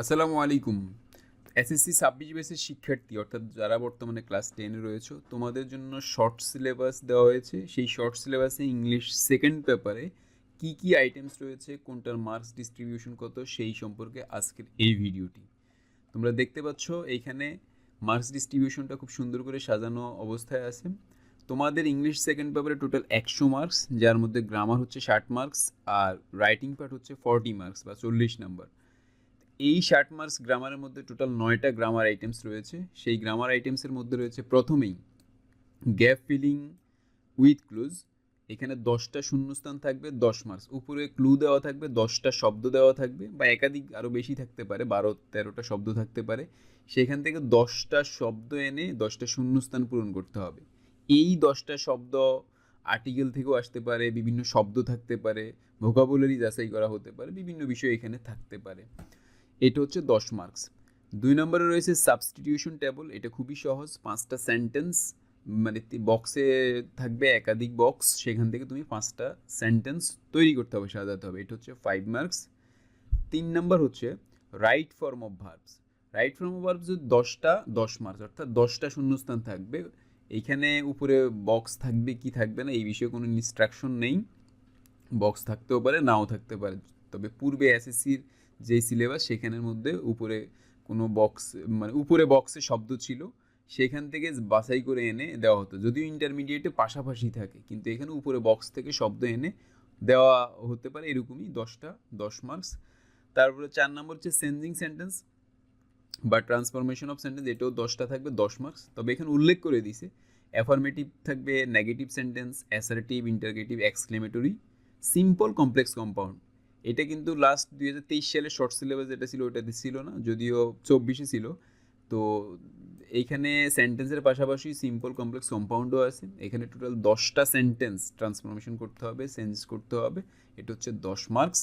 আসসালামু আলাইকুম। এসএসসি ছাব্বিশ বেসের শিক্ষার্থী, অর্থাৎ যারা বর্তমানে ক্লাস টেনে রয়েছে, তোমাদের জন্য শর্ট সিলেবাস দেওয়া হয়েছে। সেই শর্ট সিলেবাসে ইংলিশ সেকেন্ড পেপারে কি কি আইটেমস রয়েছে, কোনটার মার্কস ডিস্ট্রিবিউশন কত, সেই সম্পর্কে আজকের এই ভিডিওটি তোমরা দেখতে পাচ্ছ, এইখানে মার্কস ডিস্ট্রিবিউশনটা খুব সুন্দর করে সাজানো অবস্থায় আছে। তোমাদের ইংলিশ সেকেন্ড পেপারে টোটাল একশো মার্কস যার মধ্যে গ্রামার হচ্ছে ষাট মার্কস আর রাইটিং পার্ট হচ্ছে ফর্টি মার্কস বা চল্লিশ নাম্বার এই ষাট মার্কস গ্রামারের মধ্যে টোটাল নয়টা গ্রামার আইটেমস রয়েছে। সেই গ্রামার আইটেমসের মধ্যে রয়েছে প্রথমেই গ্যাপ ফিলিং উইথ ক্লুজ এখানে দশটা শূন্যস্থান থাকবে, দশ মার্কস উপরে ক্লু দেওয়া থাকবে, দশটা শব্দ দেওয়া থাকবে বা একাধিক আরও বেশি থাকতে পারে, বারো, তেরোটা শব্দ থাকতে পারে। সেখান থেকে দশটা শব্দ এনে দশটা শূন্যস্থান পূরণ করতে হবে। এই দশটা শব্দ আর্টিকেল থেকেও আসতে পারে, বিভিন্ন শব্দ থাকতে পারে ভোকাবুলারি যাচাই করা হতে পারে, বিভিন্ন বিষয় এখানে থাকতে পারে। এটা হচ্ছে দশ মার্কস দুই নম্বরে রয়েছে সাবস্টিটিউশন টেবল এটা খুবই সহজ, পাঁচটা সেন্টেন্স মানে বক্সে থাকবে একাধিক বক্স সেখান থেকে তুমি পাঁচটা সেন্টেন্স তৈরি করতে হবে, সাজাতে হবে। এটা হচ্ছে ফাইভ মার্কস তিন নম্বর হচ্ছে right form of verbs right form of verbs দশটা, দশ মার্কস অর্থাৎ দশটা শূন্যস্থান থাকবে। এইখানে উপরে বক্স থাকবে, কি থাকবে না, এই বিষয়ে কোনো ইনস্ট্রাকশন নেই। বক্স থাকতেও পারে, নাও থাকতে পারে। তবে পূর্বে এসএসসির যে সিলেবাস সেখানের মধ্যে উপরে কোনো বক্স মানে উপরে বক্সে শব্দ ছিল, সেখান থেকে বাছাই করে এনে দেওয়া হতো। যদিও ইন্টারমিডিয়েটে পাশাপাশি থাকে, কিন্তু এখানে উপরে বক্স থেকে শব্দ এনে দেওয়া হতে পারে এরকমই দশটা, দশ মার্কস তারপরে চার নম্বর হচ্ছে সেন্সিং সেন্টেন্স বা ট্রান্সফরমেশন অফ সেন্টেন্স এটাও দশটা থাকবে, দশ মার্কস তবে এখানে উল্লেখ করে দিছে অ্যাফার্মেটিভ থাকবে negative sentence assertive interrogative exclamatory simple complex compound এটা কিন্তু লাস্ট দুই হাজার তেইশ সালে শর্ট সিলেবাস যেটা ছিল, ওটাতে ছিল না, যদিও চব্বিশে ছিল। তো এইখানে সেন্টেন্সের পাশাপাশি সিম্পল কমপ্লেক্স কম্পাউন্ডও আছে। এখানে টোটাল দশটা সেন্টেন্স ট্রান্সফরমেশন করতে হবে সেন্স করতে হবে। এটা হচ্ছে দশ মার্কস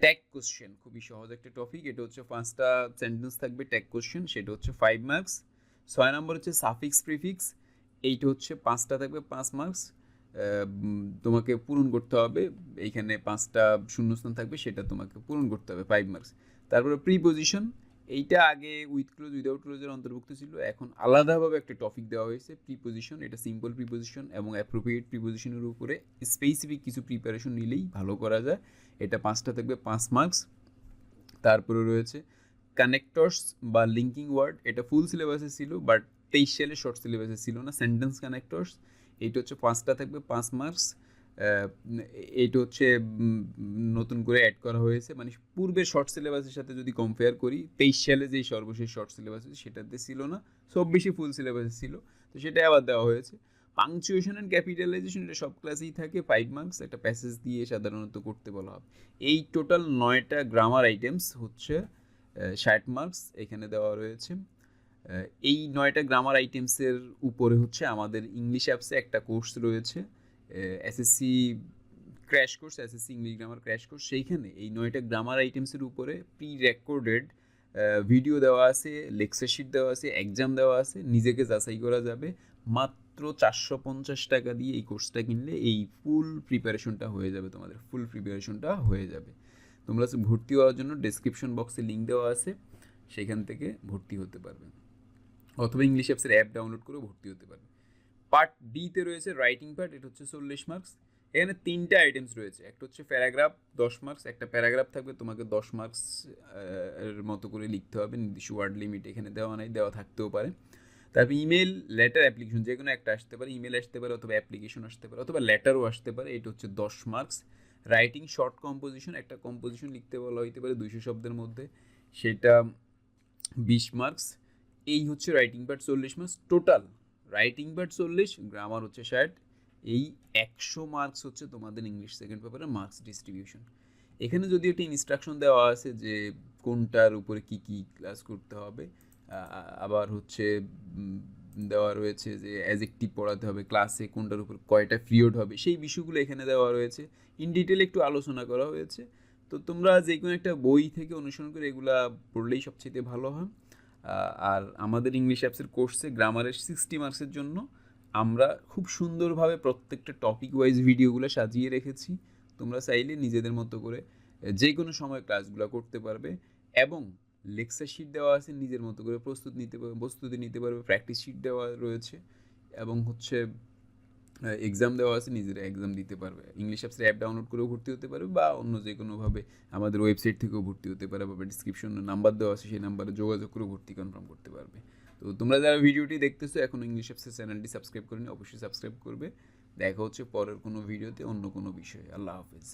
ট্যাগ কোশ্চেন খুবই সহজ একটা টপিক এটা হচ্ছে পাঁচটা সেন্টেন্স থাকবে ট্যাগ কোশ্চেন সেটা হচ্ছে ফাইভ মার্কস ছয় নম্বর হচ্ছে সাফিক্স প্রিফিক্স এইটা হচ্ছে পাঁচটা থাকবে, পাঁচ মার্কস তোমাকে পূরণ করতে হবে। এইখানে পাঁচটা শূন্যস্থান থাকবে, সেটা তোমাকে পূরণ করতে হবে ফাইভ মার্কস তারপরে প্রিপোজিশন এইটা আগে উইথ ক্লোজ উইদাউট ক্লোজের অন্তর্ভুক্ত ছিল। এখন আলাদাভাবে একটা টপিক দেওয়া হয়েছে প্রিপোজিশন এটা সিম্পল প্রিপোজিশন এবং অ্যাপ্রোপ্রিয়েট প্রিপোজিশনের উপরে স্পেসিফিক কিছু প্রিপারেশন নিলেই ভালো করা যায়। এটা পাঁচটা থাকবে, পাঁচ মার্কস তারপরে রয়েছে কানেক্টরস বা লিঙ্কিং ওয়ার্ড এটা ফুল সিলেবাসে ছিল বাট তেইশ সালে শর্ট সিলেবাসে ছিল না সেন্টেন্স কানেক্টরস এইটা হচ্ছে পাঁচটা থাকবে, পাঁচ মার্কস। এইটা হচ্ছে নতুন করে অ্যাড করা হয়েছে। মানে পূর্বের শর্ট সিলেবাসের সাথে যদি কম্পেয়ার করি, তেইশ সালে যেই সর্বশেষ শর্ট সিলেবাস আছে সেটাতে ছিল না। চব্বিশে ফুল সিলেবাসে ছিল। তো সেটাই আবার দেওয়া হয়েছে। পাংচুয়েশন অ্যান্ড ক্যাপিটালাইজেশন এটা সব ক্লাসেই থাকে ফাইভ মার্কস একটা প্যাসেজ দিয়ে সাধারণত করতে বলা হবে এই টোটাল নয়টা গ্রামার আইটেমস হচ্ছে ষাট মার্কস এখানে দেওয়া রয়েছে। এই নয়টা গ্রামার আইটেমসের উপরে হচ্ছে আমাদের ইংলিশ অ্যাপসে একটা কোর্স রয়েছে SSC crash course SSC English grammar crash course সেইখানে এই নয়টা গ্রামার আইটেমসের উপরে প্রি রেকর্ডেড ভিডিও দেওয়া আছে লেকচার শিট দেওয়া আছে এক্সাম দেওয়া আছে, নিজেকে যাচাই করা যাবে। মাত্র চারশো পঞ্চাশ টাকা দিয়ে এই কোর্সটা কিনলে এই ফুল প্রিপারেশনটা হয়ে যাবে তোমাদের ফুল প্রিপারেশনটা হয়ে যাবে। তোমরা ভর্তি হওয়ার জন্য ডেসক্রিপশন বক্সে লিঙ্ক দেওয়া আছে সেখান থেকে ভর্তি হতে পারবে। অথবা ইংলিশ অ্যাপসের অ্যাপ ডাউনলোড করে ভর্তি হতে পারবে। পার্ট ডিতে রয়েছে রাইটিং পার্ট এটা হচ্ছে চল্লিশ মার্কস এখানে তিনটা আইটেমস রয়েছে, একটা হচ্ছে প্যারাগ্রাফ দশ মার্কস একটা প্যারাগ্রাফ থাকবে, তোমাকে দশ মার্কস এর মতো করে লিখতে হবে, নির্দিষ্ট ওয়ার্ড লিমিট এখানে দেওয়া নাই, দেওয়া থাকতেও পারে। তারপর ইমেল লেটার অ্যাপ্লিকেশন যে কোনো একটা আসতে পারে ইমেল আসতে পারে অথবা অ্যাপ্লিকেশন আসতে পারে, অথবা লেটারও আসতে পারে, এটা হচ্ছে দশ মার্কস রাইটিং শর্ট কম্পোজিশন একটা কম্পোজিশন লিখতে বলা হইতে পারে দুইশো শব্দের মধ্যে, সেটা বিশ মার্কস এই হচ্ছে রাইটিং পার্ট চল্লিশ মার্কস টোটাল রাইটিং পার্ট চল্লিশ গ্রামার হচ্ছে ষাট। এই একশো মার্কস হচ্ছে তোমাদের ইংলিশ সেকেন্ড পেপারের মার্কস ডিস্ট্রিবিউশন এখানে যদি একটি ইনস্ট্রাকশন দেওয়া আছে যে কোনটার উপরে কি কি ক্লাস করতে হবে আবার হচ্ছে দেওয়া রয়েছে যে অ্যাজেক্টিভ পড়াতে হবে ক্লাসে কোনটার উপর কয়টা পিরিয়ড হবে, সেই বিষয়গুলো এখানে দেওয়া রয়েছে। ইন ডিটেল একটু আলোচনা করা হয়েছে। তো তোমরা যে কোনো একটা বই থেকে অনুসরণ করে এগুলা পড়লেই সবচেয়ে ভালো হয়। আর আমাদের ইংলিশ অ্যাপসের কোর্সে গ্রামারের সিক্সটি মার্কসের জন্য আমরা খুব সুন্দরভাবে প্রত্যেকটা টপিক ওয়াইজ ভিডিওগুলো সাজিয়ে রেখেছি। তোমরা চাইলে নিজেদের মতো করে যে কোনো সময় ক্লাসগুলো করতে পারবে এবং লেকচার শিট দেওয়া আছে, নিজের মতো করে প্রস্তুত নিতে প্রস্তুতি নিতে পারবে প্র্যাকটিস শিট দেওয়া রয়েছে এবং হচ্ছে এক্সাম দেওয়া আছে, নিজেরা এক্সাম দিতে পারবে। ইংলিশ অ্যাপসের অ্যাপ ডাউনলোড করেও ভর্তি হতে পারবে বা অন্য যে কোনোভাবে আমাদের ওয়েবসাইট থেকেও ভর্তি হতে পারে বা ডিসক্রিপশনে নাম্বার দেওয়া আছে, সেই নাম্বারে যোগাযোগ করেও ভর্তি কনফার্ম করতে পারবে। তো তোমরা যারা ভিডিওটি দেখতেছো, এখন ইংলিশ অ্যাপসের চ্যানেলটি সাবস্ক্রাইব করেনি, অবশ্যই সাবস্ক্রাইব করবে। দেখা হচ্ছে পরের কোনো ভিডিওতে অন্য কোনো বিষয়ে। আল্লাহ হাফেজ।